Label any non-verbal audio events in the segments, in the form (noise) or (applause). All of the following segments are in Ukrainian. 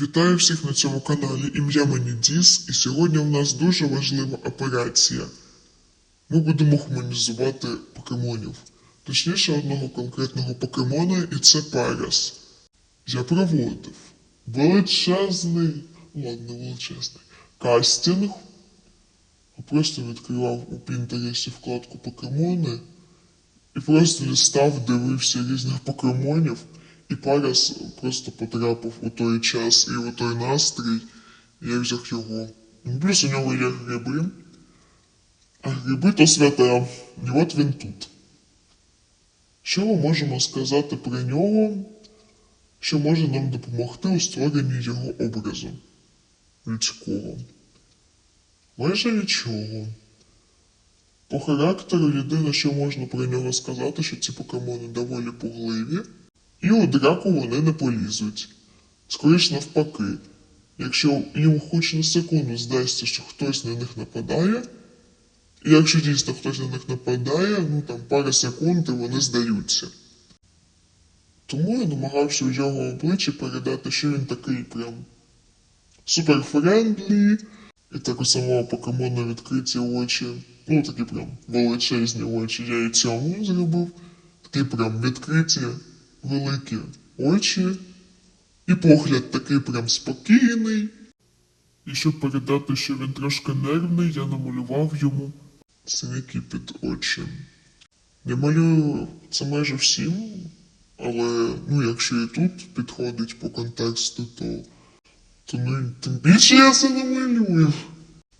Вітаю всіх на цьому каналі. Ім'я мені Діс, і сьогодні в нас дуже важлива операція. Ми будемо хуманізувати покемонів. Точніше, одного конкретного покемона, і це Парас. Я проводив величезний, ладно, величезний, кастинг. Просто відкривав у Пінтересті вкладку покемони і просто листав, дивився різних покемонів, і Парас просто потрапив у той час і у той настрій, і я взяв його. Плюс у нього є гриби, а гриби то святе, і от він тут. Що ми можемо сказати про нього, що може нам допомогти у створенні його образу людського? Майже нічого. По характеру єдине, що можна про нього сказати, що ці покемони доволі пугливі, і у драку вони не полізуть. Скоріш навпаки, якщо їм хоч на секунду здасться, що хтось на них нападає, і якщо дійсно хтось на них нападає, ну там пара секунд і вони здаються. Тому я намагався у його обличчі передати, що він такий прям суперфрендлі, і так у самого покемона відкриті очі. Ну, такі прям величезні очі. Я і цьому зробив. Такі прям відкриті, великі очі. І погляд такий прям спокійний. І щоб передати, що він трошки нервний, я намалював йому синяки під очі. Я малюю це майже всім, але ну, якщо і тут підходить по контексту, то, то ну, тим більше я це намалюю.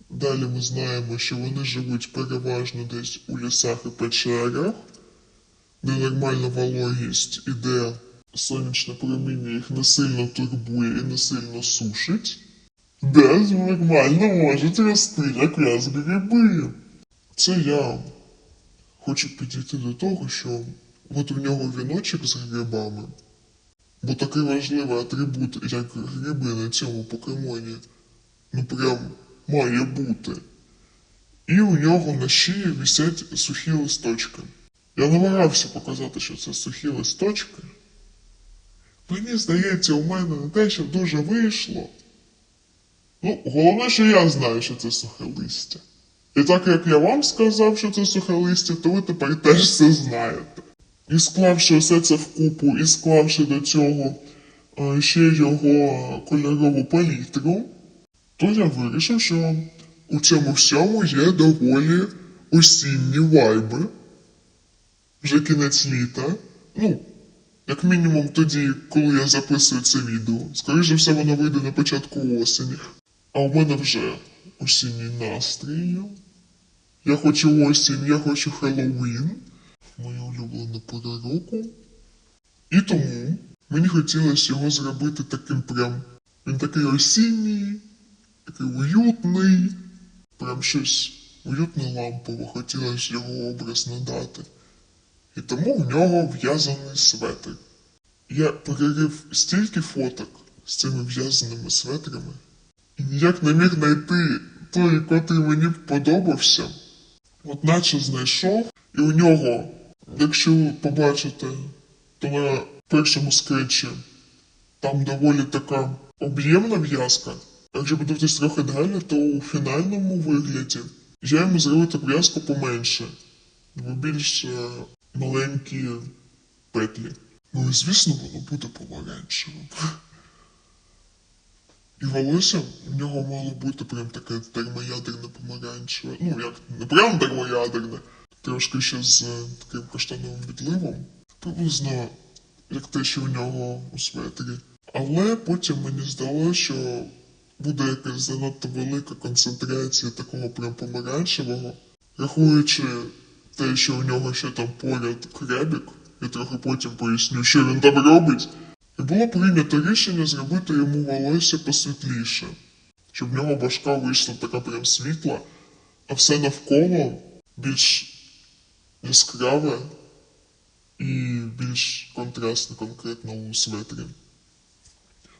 Далі ми знаємо, що вони живуть переважно десь у лісах і печерах, де нормальна вологість і де сонячне проміння їх не сильно турбує і не сильно сушить, де нормально можуть рости якраз гриби. Це я хочу підійти до того, що от у нього віночок з грибами, бо такий важливий атрибут, як гриби на цьому покемоні, ну прям має бути. І у нього на шиї висять сухі листочки. Я намагався показати, що це сухі листочки. Мені здається, у мене не те, що дуже вийшло. Ну, головне, що я знаю, що це сухе листя. І так як я вам сказав, що це сухе листя, то ви тепер теж все знаєте. І склавши все це вкупу, і склавши до цього е, ще його кольорову палітру, то я вирішив, що у цьому всьому є доволі осінні вайби. Вже кінець літа. Ну, як мінімум тоді, коли я записую це відео. Скоріше все, воно вийде на початку осені. А у мене вже осінній настрій. Я хочу осінь, я хочу Хеллоуін. Моя улюблена пора року. І тому мені хотілося його зробити таким прям. Він такий осінній, такий уютний, прям щось уютне лампове, хотілося його образ надати. І тому в нього в'язаний светр. Я перерив стільки фоток з цими в'язаними светрами, і ніяк не міг знайти той, котрий мені подобався. От наче знайшов, і у нього, якщо ви побачите, то на першому скетчі там доволі така об'ємна в'язка. Якщо подивитись трохи далі, то у фінальному вигляді я йому зробити в'язку поменше, бо більш маленькі петлі. Ну і звісно, воно буде помаранчевим. І волосся в нього мало бути прям таке термоядерне помаранчеве. Ну, як не прям термоядерне, трошки ще з е, таким каштановим відливом. Приблизно як те, що у нього у светрі. Але потім мені здалося, що буде якась занадто велика концентрація такого прям помаранчевого, рахуючи те, що у нього ще там поряд кребік, я трохи потім поясню, що він там робить. І було прийнято рішення зробити йому волосся посвітліше, щоб в нього башка вийшла така прям світла, а все навколо більш яскраве і більш контрастне конкретно у светрі.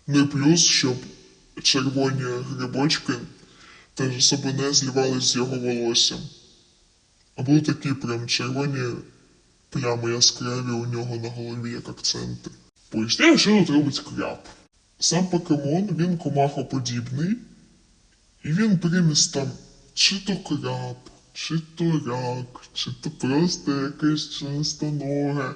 Ну і плюс, щоб червоні грибочки теж особо не зливались з його волоссям. Були такі прям червоні плями яскраві у нього на голові, як акценти. Поясняю, що тут робить краб. сам покемон, він комахоподібний, і він приніс там чи то краб, чи то рак, чи то просто якесь членстоноге.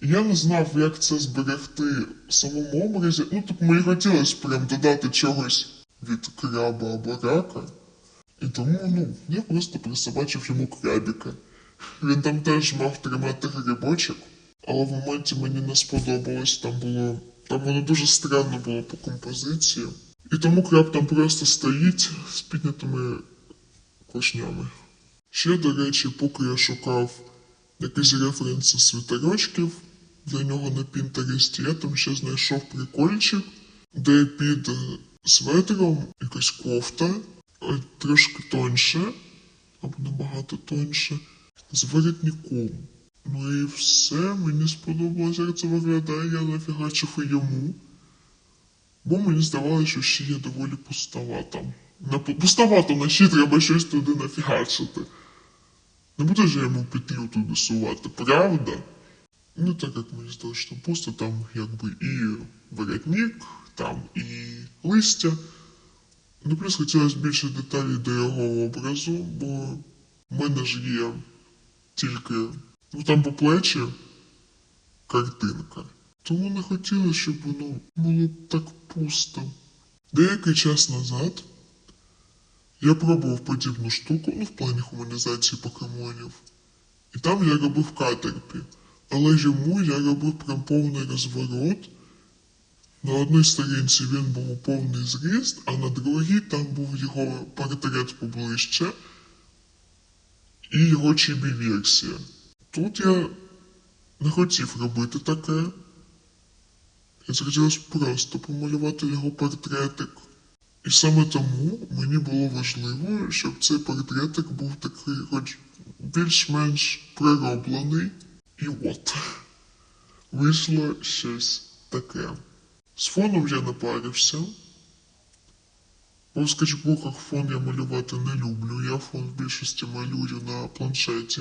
Я не знав, як це зберегти в самому образі. Ну, тобто мені хотілося прям додати чогось від краба або рака. І тому, ну, я просто присобачив йому крабіка. Він там теж мав тримати грибочок, але в моменті мені не сподобалось. Там було. Там воно дуже странно було по композиції. І тому краб там просто стоїть з піднятими клешнями. Ще, до речі, поки я шукав якісь референси світерочків для нього на Пінтересті, я там ще знайшов прикольчик, де під светром якась кофта, трошки тоньше, або набагато тоньше, з воротником. Ну і все, мені сподобалося, як це виглядає, я нафігачив і йому. Бо мені здавалося, що ще є доволі пустовато. На пу- пустовато, на ще треба щось туди нафігачити. Не буде ж я йому петлю туди сувати, правда? Ну так як мені здалося, що там пусто, там якби і воротник, там і листя. Ну плюс хотілося більше деталей до його образу, бо в мене ж є тільки, ну там по плечі картинка. Тому не хотілося, щоб воно було так пусто. Деякий час назад я пробував подібну штуку, ну в плані гуманізації покемонів. І там я робив катерпі. Але йому я робив прям повний розворот. На одній сторінці він був повний зріст, а на другій там був його портрет поближче і його чібі-версія. Тут я не хотів робити таке. Я захотілося просто помалювати його портретик. І саме тому мені було важливо, щоб цей портретик був такий, хоч більш-менш прироблений. І от вийшло щось таке. З фоном я не парився. Бо в скетчбуках фон я малювати не люблю. Я фон в більшості малюю на планшеті.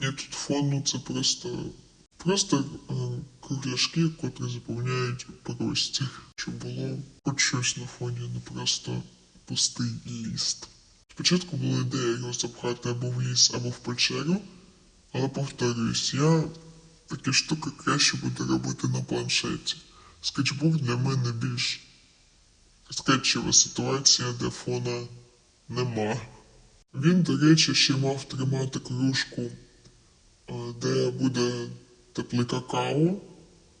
І тут фон, ну це просто. Просто е, кругляшки, котрі заповняють простір, щоб було хоч щось на фоні, не просто пустий ліст. Спочатку була ідея його запхати або в ліс, або в печеру, але повторююсь, я такі штуки краще буду робити на планшеті. Скетчбук для мене більш скетчева ситуація, де фона нема. Він, до речі, ще мав тримати кружку, е, де буде тепле какао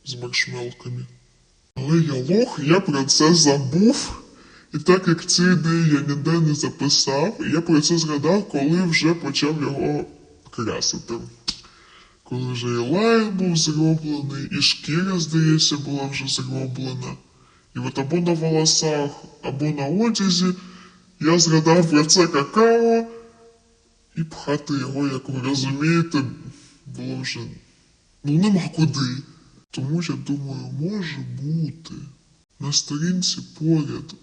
з маршмелками. Але я лох, я про це забув. І так як цю ідею я ніде не записав, я про це згадав, коли вже почав його красити. Коли вже і лайн був зроблений, і шкіра, здається, була вже зроблена. І от або на волосах, або на одязі я згадав про це какао, і пхати його, як ви розумієте, було вже ну нема куди. Тому я думаю, може бути на сторінці поряд,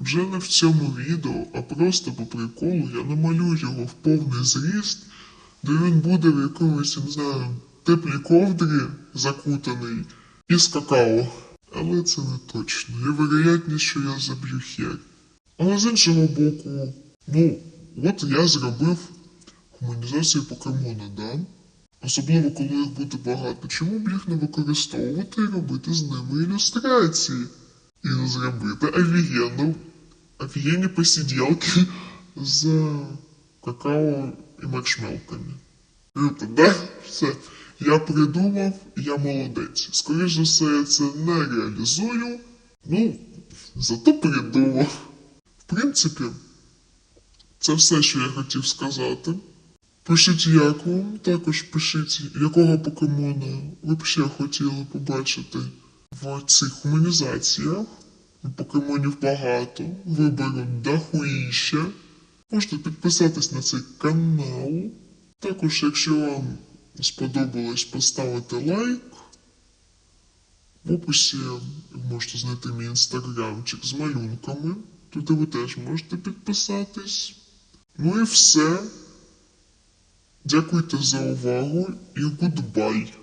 вже не в цьому відео, а просто по приколу я намалюю його в повний зріст, де він буде в якомусь, не знаю, теплій ковдрі закутаний і з какао. Але це не точно. Є вероятність, що я заб'ю хер. Але з іншого боку, ну, от я зробив гуманізацію покемона, да? Особливо, коли їх буде багато. Чому б їх не використовувати і робити з ними ілюстрації? І зробити офігенну, офігенні посиділки (laughs) з какао і маршмелками. Круто, да? Все. Я придумав, я молодець. Скоріше за все, я це не реалізую. Ну, зато придумав. В принципі, це все, що я хотів сказати. Пишіть як також пишіть, якого покемона ви б ще хотіли побачити в цих гуманізаціях. Покемонів багато, вибору дохуїще. Можете підписатись на цей канал. Також, якщо вам сподобалось, поставити лайк. В описі ви можете знайти мій інстаграмчик з малюнками. Туди ви теж можете підписатись. Ну і все. Дякуйте за увагу і гудбай.